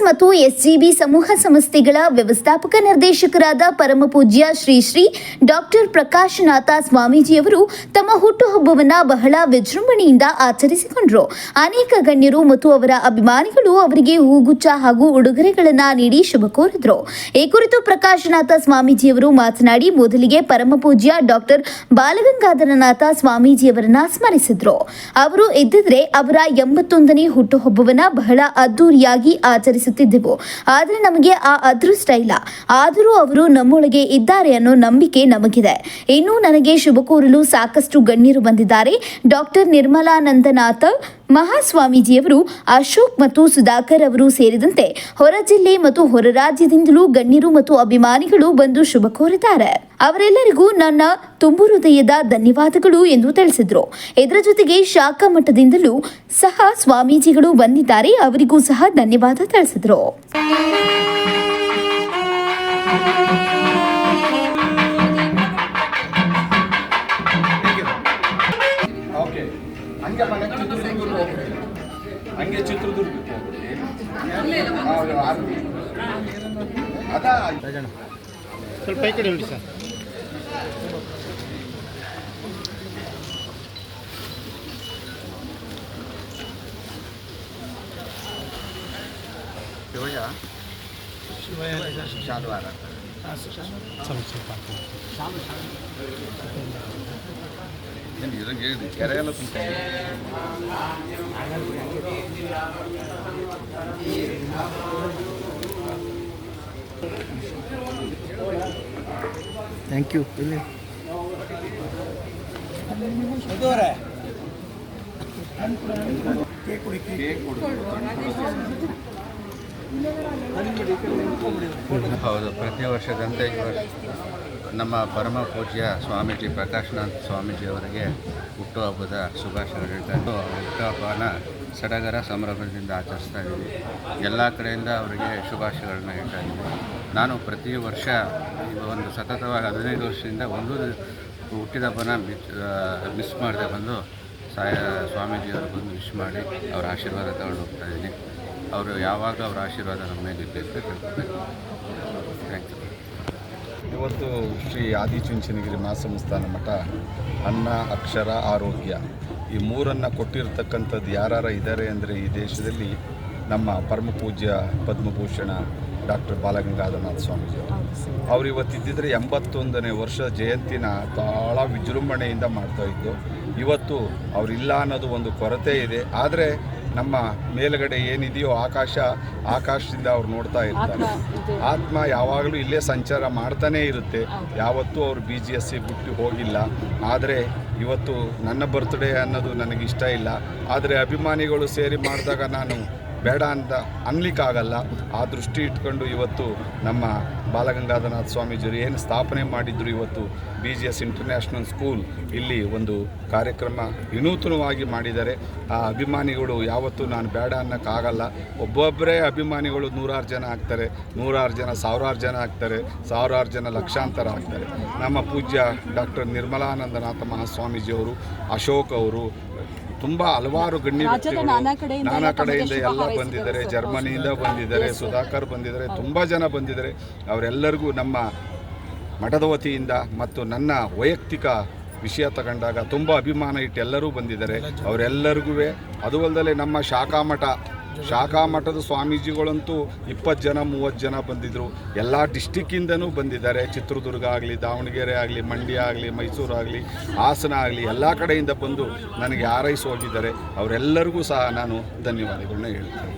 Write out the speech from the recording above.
ಮತ್ತು ಎಸ್ಜಿಬಿ ಸಮೂಹ ಸಂಸ್ಥೆಗಳ ವ್ಯವಸ್ಥಾಪಕ ನಿರ್ದೇಶಕರಾದ ಪರಮಪೂಜ್ಯ ಶ್ರೀ ಶ್ರೀ ಡಾಕ್ಟರ್ ಪ್ರಕಾಶನಾಥ ಸ್ವಾಮೀಜಿಯವರು ತಮ್ಮ ಹುಟ್ಟುಹಬ್ಬವನ್ನ ಬಹಳ ವಿಜೃಂಭಣೆಯಿಂದ ಆಚರಿಸಿಕೊಂಡರು. ಅನೇಕ ಗಣ್ಯರು ಮತ್ತು ಅವರ ಅಭಿಮಾನಿಗಳು ಅವರಿಗೆ ಹೂಗುಚ್ಚ ಹಾಗೂ ಉಡುಗೊರೆಗಳನ್ನು ನೀಡಿ ಶುಭ ಕೋರಿದ್ರು. ಈ ಕುರಿತು ಪ್ರಕಾಶನಾಥ ಸ್ವಾಮೀಜಿಯವರು ಮಾತನಾಡಿ ಮೊದಲಿಗೆ ಪರಮಪೂಜ್ಯ ಡಾಕ್ಟರ್ ಬಾಲಗಂಗಾಧರನಾಥ ಸ್ವಾಮೀಜಿಯವರನ್ನ ಸ್ಮರಿಸಿದ್ರು. ಅವರು ಇದ್ದಿದ್ರೆ ಅವರ ಎಂಬತ್ತೊಂದನೇ ಹುಟ್ಟುಹಬ್ಬವನ್ನ ಬಹಳ ಅದ್ದೂರಿಯಾಗಿ ಆಚರಿಸುತ್ತಿದ್ದೆವು ಆದರೆ ನಮಗೆ ಆ ಅದೃಷ್ಟ ಇಲ್ಲ. ಆದರೂ ಅವರು ನಮ್ಮೊಳಗೆ ಇದ್ದಾರೆ ಅನ್ನೋ ನಂಬಿಕೆ ನಮಗಿದೆ. ಇನ್ನೂ ನನಗೆ ಶುಭ ಸಾಕಷ್ಟು ಗಣ್ಯರು ಬಂದಿದ್ದಾರೆ. ಡಾಕ್ಟರ್ ನಿರ್ಮಲಾನಂದನಾಥ, ಮಹಾಸ್ವಾಮೀಜಿಯವರು, ಅಶೋಕ್ ಮತ್ತು ಸುಧಾಕರ್ ಅವರು ಸೇರಿದಂತೆ ಹೊರ ಜಿಲ್ಲೆ ಮತ್ತು ಹೊರ ರಾಜ್ಯದಿಂದಲೂ ಗಣ್ಯರು ಮತ್ತು ಅಭಿಮಾನಿಗಳು ಬಂದು ಶುಭ ಕೋರಿದ್ದಾರೆ. ಅವರೆಲ್ಲರಿಗೂ ನನ್ನ ತುಂಬು ಹೃದಯದ ಧನ್ಯವಾದಗಳು ಎಂದು ತಿಳಿಸಿದರು. ಇದರ ಜೊತೆಗೆ ಶಾಖಾ ಮಠದಿಂದಲೂ ಸಹ ಸ್ವಾಮೀಜಿಗಳು ಬಂದಿದ್ದಾರೆ. ಅವರಿಗೂ ಸಹ ಧನ್ಯವಾದ ತಿಳಿಸಿದರು. ಓಕೆ. ಹಂಗೆ ಚಿತ್ರದುರ್ಗಕ್ಕೆ. ಅದಾ ಸ್ವಲ್ಪ ಈ ಕಡೆ ನೋಡಿ ಸರ್. ಇದಂಗೆ ಹೇಳಿ ಕೆರೆ ಎಲ್ಲ ತುಂಬ ಥ್ಯಾಂಕ್ ಯು ಇಲ್ಲಿ ಕೇಕ್ ಕೊಡು. ಹೌದು, ಪ್ರತಿ ವರ್ಷದಂತೆ ಈ ನಮ್ಮ ಪರಮ ಪೂಜ್ಯ ಸ್ವಾಮೀಜಿ ಪ್ರಕಾಶನಾಥ್ ಸ್ವಾಮೀಜಿ ಅವರಿಗೆ ಹುಟ್ಟುಹಬ್ಬದ ಶುಭಾಶಯಗಳು ಹೇಳ್ತಾ ಇದ್ದು ಅವ್ರ ಹುಟ್ಟುಹಬ್ಬನ ಸಡಗರ ಸಂಭ್ರಮದಿಂದ ಆಚರಿಸ್ತಾ ಇದ್ದೀವಿ. ಎಲ್ಲ ಕಡೆಯಿಂದ ಅವರಿಗೆ ಶುಭಾಶಯಗಳನ್ನ ಹೇಳ್ತಾ ಇದ್ದೀವಿ. ನಾನು ಪ್ರತಿ ವರ್ಷ ಒಂದು ಸತತವಾಗಿ ಹದಿನೈದು ವರ್ಷದಿಂದ ಒಂದು ಹುಟ್ಟಿದ ಹಬ್ಬನ ಮಿಸ್ ಮಾಡದೆ ಬಂದು ಸಾಯ, ಸ್ವಾಮೀಜಿಯವರು ಬಂದು ವಿಶ್ ಮಾಡಿ ಅವರ ಆಶೀರ್ವಾದ ತಗೊಂಡು ಹೋಗ್ತಾ ಇದ್ದೀನಿ. ಅವರು ಯಾವಾಗ ಅವರ ಆಶೀರ್ವಾದ ನಮ್ಮ ಮೇಲೆ ಇರಬೇಕು ಥ್ಯಾಂಕ್ ಯು ಇವತ್ತು ಶ್ರೀ ಆದಿಚುಂಚನಗಿರಿ ಮಹಾಸಂಸ್ಥಾನ ಮಠ ಅನ್ನ ಅಕ್ಷರ ಆರೋಗ್ಯ ಈ ಮೂರನ್ನು ಕೊಟ್ಟಿರತಕ್ಕಂಥದ್ದು ಯಾರು ಇದ್ದಾರೆ ಅಂದರೆ ಈ ದೇಶದಲ್ಲಿ ನಮ್ಮ ಪರಮ ಪೂಜ್ಯ ಪದ್ಮಭೂಷಣ ಡಾಕ್ಟರ್ ಬಾಲಗಂಗಾಧರನಾಥ ಸ್ವಾಮೀಜಿಯವರು ಇವತ್ತು ಇದ್ದಿದ್ರೆ ಎಂಬತ್ತೊಂದನೇ ವರ್ಷ ಜಯಂತಿನ ಭಾಳ ವಿಜೃಂಭಣೆಯಿಂದ ಮಾಡ್ತಾ ಇದ್ದು ಇವತ್ತು ಅವರಿಲ್ಲ ಅನ್ನೋದು ಒಂದು ಕೊರತೆ ಇದೆ. ಆದರೆ ನಮ್ಮ ಮೇಲುಗಡೆ ಏನಿದೆಯೋ ಆಕಾಶ ಆಕಾಶದಿಂದ ಅವ್ರು ನೋಡ್ತಾ ಇರ್ತಾರೆ. ಆತ್ಮ ಯಾವಾಗಲೂ ಇಲ್ಲೇ ಸಂಚಾರ ಮಾಡ್ತಾನೇ ಇರುತ್ತೆ. ಯಾವತ್ತೂ ಅವರು ಬಿ ಜಿ ಎಸ್ ಸಿ ಬಿಟ್ಟು ಹೋಗಿಲ್ಲ. ಆದರೆ ಇವತ್ತು ನನ್ನ ಬರ್ತ್ಡೇ ಅನ್ನೋದು ನನಗಿಷ್ಟ ಇಷ್ಟ ಇಲ್ಲ. ಆದರೆ ಅಭಿಮಾನಿಗಳು ಸೇರಿ ಮಾಡಿದಾಗ ನಾನು ಬೇಡ ಅಂತ ಅನ್ಲಿಕ್ಕಾಗಲ್ಲ. ಆ ದೃಷ್ಟಿ ಇಟ್ಕೊಂಡು ಇವತ್ತು ನಮ್ಮ ಬಾಲಗಂಗಾಧರನಾಥ ಸ್ವಾಮೀಜಿಯವರು ಏನು ಸ್ಥಾಪನೆ ಮಾಡಿದ್ರು ಇವತ್ತು B G S international school ಇಲ್ಲಿ ಒಂದು ಕಾರ್ಯಕ್ರಮ ವಿನೂತನವಾಗಿ ಮಾಡಿದ್ದಾರೆ. ಆ ಅಭಿಮಾನಿಗಳು ಯಾವತ್ತೂ ನಾನು ಬೇಡ ಅನ್ನೋಕ್ಕಾಗಲ್ಲ. ಒಬ್ಬೊಬ್ಬರೇ ಅಭಿಮಾನಿಗಳು ನೂರಾರು ಜನ ಆಗ್ತಾರೆ. ನೂರಾರು ಜನ, ಸಾವಿರಾರು ಜನ ಆಗ್ತಾರೆ. ಸಾವಿರಾರು ಜನ ಲಕ್ಷಾಂತರ ಆಗ್ತಾರೆ. ನಮ್ಮ ಪೂಜ್ಯ ಡಾಕ್ಟರ್ ನಿರ್ಮಲಾನಂದನಾಥ ಮಹಾಸ್ವಾಮೀಜಿಯವರು, ಅಶೋಕ್ ಅವರು ತುಂಬ ಹಲವಾರು ಗಣ್ಯ ನಾನಾ ಕಡೆಯಿಂದ ಎಲ್ಲ ಬಂದಿದ್ದಾರೆ. ಜರ್ಮನಿಯಿಂದ ಬಂದಿದ್ದಾರೆ ಸುಧಾಕರ್ ಬಂದಿದ್ದಾರೆ ತುಂಬ ಜನ ಬಂದಿದ್ದಾರೆ. ಅವರೆಲ್ಲರಿಗೂ ನಮ್ಮ ಮಠದ ವತಿಯಿಂದ ಮತ್ತು ನನ್ನ ವೈಯಕ್ತಿಕ ವಿಷಯ ತಗೊಂಡಾಗ ತುಂಬ ಅಭಿಮಾನ ಇಟ್ಟು ಎಲ್ಲರೂ ಬಂದಿದ್ದಾರೆ. ಅವರೆಲ್ಲರಿಗೂ ಅದು ಅಲ್ಲದೆ ನಮ್ಮ ಶಾಖಾ ಮಠ ಶಾಖಾ ಮಠದ ಸ್ವಾಮೀಜಿಗಳಂತೂ ಇಪ್ಪತ್ತು ಜನ, ಮೂವತ್ತು ಜನ ಬಂದಿದ್ದರು ಎಲ್ಲ ಡಿಸ್ಟಿಕ್ಕಿಂದನೂ ಬಂದಿದ್ದಾರೆ. ಚಿತ್ರದುರ್ಗ ಆಗಲಿ, ದಾವಣಗೆರೆ ಆಗಲಿ, ಮಂಡ್ಯ ಆಗಲಿ, ಮೈಸೂರು ಆಗಲಿ, ಹಾಸನ ಆಗಲಿ, ಎಲ್ಲ ಕಡೆಯಿಂದ ಬಂದು ನನಗೆ ಆರೈಸಿ ಹೋಗಿದ್ದಾರೆ. ಅವರೆಲ್ಲರಿಗೂ ಸಹ ನಾನು ಧನ್ಯವಾದಗಳನ್ನ ಹೇಳ್ತೀನಿ.